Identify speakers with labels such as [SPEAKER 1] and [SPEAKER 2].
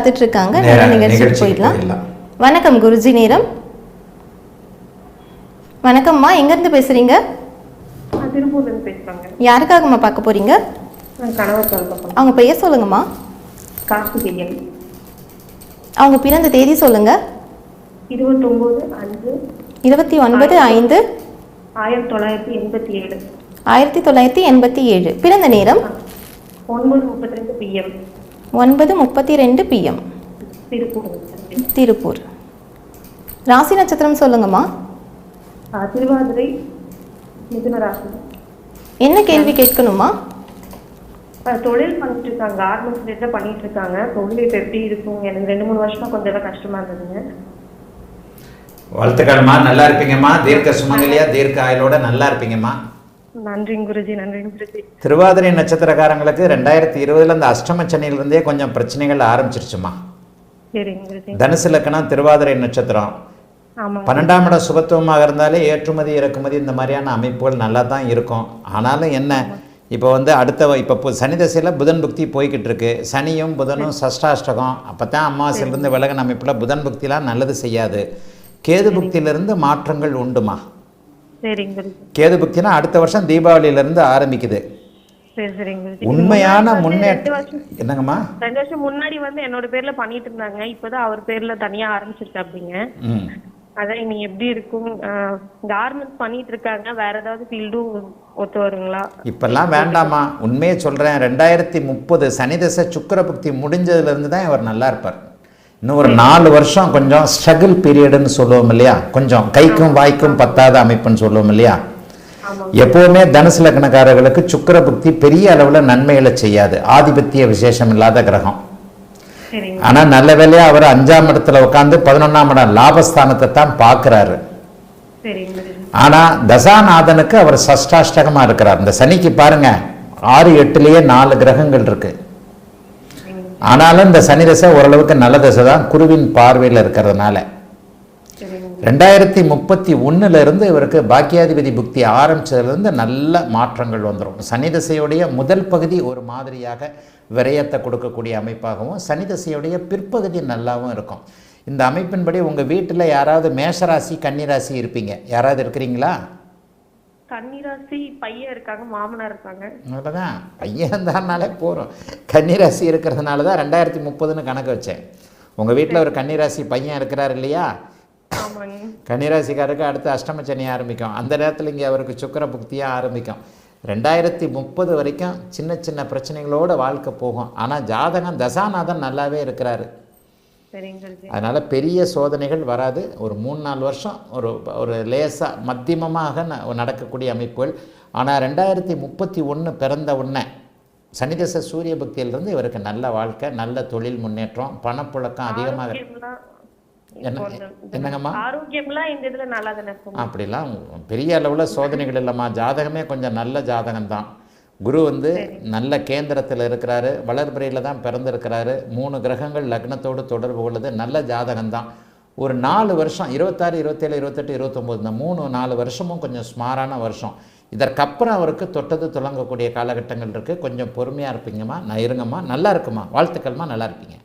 [SPEAKER 1] பார்த்துட்டு இருக்காங்க நிகழ்ச்சிக்கு போயிடலாம். வணக்கம் குருஜி நேரம். வணக்கம்மா பேசுறீங்க?
[SPEAKER 2] நான் திருப்பூர்லேருந்து பேசுகிறேங்க
[SPEAKER 1] யாருக்காகம்மா பார்க்க போறீங்க? அவங்க பெயர் சொல்லுங்கம்மா. அவங்க பிறந்த தேதி சொல்லுங்க. இருபத்தி ஒன்பது ஐந்து.
[SPEAKER 2] ஆயிரத்தி தொள்ளாயிரத்தி எண்பத்தி ஏழு.
[SPEAKER 1] ஆயிரத்தி தொள்ளாயிரத்தி எண்பத்தி ஏழு. பிறந்த நேரம்?
[SPEAKER 2] ஒன்பது முப்பத்தி ரெண்டு பிஎம்
[SPEAKER 1] ஒன்பது முப்பத்தி ரெண்டு பிஎம்
[SPEAKER 2] திருப்பூர்
[SPEAKER 1] திருப்பூர். ராசி நட்சத்திரம் சொல்லுங்கம்மா.
[SPEAKER 2] திருவாதிரை மிதுன ராசி.
[SPEAKER 1] என்ன கேள்வி கேட்கணுமா
[SPEAKER 2] தொழில் பண்ணிட்டு இருக்காங்க கார்மெண்ட்ஸ் ரிலேட்டட் பண்ணிட்டு இருக்காங்க தொழில் இப்போ எப்படி இருக்கும்? எனக்கு ரெண்டு மூணு வருஷமா கொஞ்சம் எல்லாம் கஷ்டமா இருந்ததுங்க.
[SPEAKER 3] வாழ்த்துக்கள்மா. நல்லா இருப்பீங்கம்மா. தீர்க்க சுமங்கலியா தீர்க்க ஆயுளோட நல்லா இருப்பீங்கம்மா.
[SPEAKER 2] நன்றிங்க குருஜி நன்றிங்க குருஜி.
[SPEAKER 3] திருவாதிரை நட்சத்திரக்காரங்களுக்கு ரெண்டாயிரத்தி இருபதுல இந்த அஷ்டம சனியிலிருந்தே கொஞ்சம் பிரச்சனைகள் ஆரம்பிச்சிருச்சுமா? தனுசு லக்கணம் திருவாதிரை நட்சத்திரம். பன்னெண்டாம் இடம் சுபத்துவமாக இருந்தாலே ஏற்றுமதி இறக்குமதி இந்த மாதிரியான அமைப்புகள் நல்லா தான் இருக்கும். ஆனாலும் என்ன இப்போ வந்து அடுத்த இப்போ சனி தசையில் புதன் புக்தி போய்கிட்டு இருக்கு. சனியும் புதனும் சஷ்டாஷ்டகம். அப்போ தான் அமாவாசையிலிருந்து விலகன அமைப்பில் புதன் புக்திலாம் நல்லது செய்யாது. கேது புக்தியிலிருந்து மாற்றங்கள் உண்டுமா? கேது புக்தினா அடுத்த வருஷம் தீபாவளியிலிருந்து ஆரம்பிக்குது. உண்மையான முன்னேற்றம் என்னங்கம்மா?
[SPEAKER 2] ரெண்டு வருஷம் முன்னாடி வந்து என்னோட பேர்ல பண்ணிட்டு இருந்தாங்க. இப்போதான் அவர் பேர்ல தனியா ஆரம்பிச்சிருக்கு அப்படிங்க அதான் இனி எப்படி இருக்கும்? கார்மெண்ட்ஸ் பண்ணிட்டு இருக்காங்க. வேற ஏதாவது ஃபீல்டும் ஒத்து வருங்களா?
[SPEAKER 3] இப்பெல்லாம் வேண்டாமா உண்மையை சொல்கிறேன் ரெண்டாயிரத்தி முப்பது சனி தசை சுக்கிர புக்தி முடிஞ்சதுலேருந்து தான் இவர் நல்லா இருப்பார். இன்னும் ஒரு நாலு வருஷம் கொஞ்சம் ஸ்ட்ரகிள் பீரியடுன்னு சொல்லுவோம் இல்லையா? கொஞ்சம் கைக்கும் வாய்க்கும் பத்தாத அமைப்புன்னு சொல்லுவோம் இல்லையா? எப்போவுமே தனுசு லக்னக்காரர்களுக்கு சுக்கிர புக்தி பெரிய அளவில் நன்மைகளை செய்யாது. ஆதிபத்திய விசேஷம் இல்லாத கிரகம். ஆனால் நல்ல வேலையா அவர் அஞ்சாம் இடத்துல உட்காந்து பதினொன்றாம் இடம் லாபஸ்தானத்தை தான் பார்க்குறாரு.
[SPEAKER 2] சரிங்க.
[SPEAKER 3] ஆனால் தசாநாதனுக்கு அவர் சஷ்டாஷ்டகமா இருக்கிறார். இந்த சனிக்கு பாருங்க ஆறு எட்டுலேயே நாலு கிரகங்கள் இருக்கு. ஆனாலும் இந்த சனி தசை ஓரளவுக்கு நல்ல தசை தான். குருவின் பார்வையில் இருக்கிறதுனால. ரெண்டாயிரத்தி முப்பத்தி ஒன்றுலேருந்து இவருக்கு பாக்கியாதிபதி புக்தி ஆரம்பிச்சதுலேருந்து நல்ல மாற்றங்கள் வந்துடும் சனி தசையுடைய முதல் பகுதி ஒரு மாதிரியாக விரயத்தை கொடுக்கக்கூடிய அமைப்பாகவும் சனி தசையுடைய பிற்பகுதி நல்லாவும் இருக்கும். இந்த அமைப்பின்படி உங்கள் வீட்டில் யாராவது மேஷராசி கன்னிராசி இருப்பீங்க. யாராவது இருக்கிறீங்களா?
[SPEAKER 2] கன்னிராசி பையன் இருக்காங்க மாமனார் இருக்காங்க.
[SPEAKER 3] அவ்வளோதான் பையன் இருந்தாருனாலே போகிறோம் கன்னிராசி இருக்கிறதுனால தான் ரெண்டாயிரத்தி முப்பதுன்னு கணக்கு வச்சேன். உங்கள் வீட்டில் ஒரு கன்னிராசி பையன் இருக்கிறார் இல்லையா? கன்னிராசிக்காருக்கு அடுத்து அஷ்டம சனி ஆரம்பிக்கும். அந்த நேரத்தில் இங்கே அவருக்கு சுக்கிர புக்தியாக ஆரம்பிக்கும். ரெண்டாயிரத்தி முப்பது வரைக்கும் சின்ன சின்ன பிரச்சனைகளோட வாழ்க்கை போகும். ஆனால் ஜாதகம் தசாநாதன் நல்லாவே இருக்கிறாரு. அதனால் பெரிய சோதனைகள் வராது. ஒரு மூணு நாலு வருஷம் ஒரு ஒரு லேசாக மத்தியமமாக நடக்கக்கூடிய அமைப்புகள். ஆனால் ரெண்டாயிரத்தி முப்பத்தி ஒன்று பிறந்த உடனே சனிதச சூரிய பக்தியிலிருந்து இவருக்கு நல்ல வாழ்க்கை நல்ல தொழில் முன்னேற்றம் பணப்புழக்கம் அதிகமாக என்னங்கம்மா? அப்படிலாம் பெரிய அளவில் சோதனைகள் இல்லைம்மா. ஜாதகமே கொஞ்சம் நல்ல ஜாதகம் தான் குரு வந்து நல்ல கேந்திரத்தில் இருக்கிறாரு வளர்பிறையில் தான் பிறந்திருக்கிறாரு. மூணு கிரகங்கள் லக்னத்தோடு தொடர்பு கொள்ளுது நல்ல ஜாதகம் தான் ஒரு நாலு வருஷம் இருபத்தாறு இருபத்தேழு இருபத்தெட்டு இருபத்தொம்போது இந்த மூணு நாலு வருஷமும் கொஞ்சம் ஸ்மாரான வருஷம். இதற்கப்புறம் அவருக்கு தொட்டது துளங்கக்கூடிய காலகட்டங்கள் இருக்குது கொஞ்சம் பொறுமையாக இருப்பீங்கம்மா நான் இருங்கம்மா நல்லா இருக்குமா வாழ்த்துக்கள்மா நல்லா இருப்பீங்க.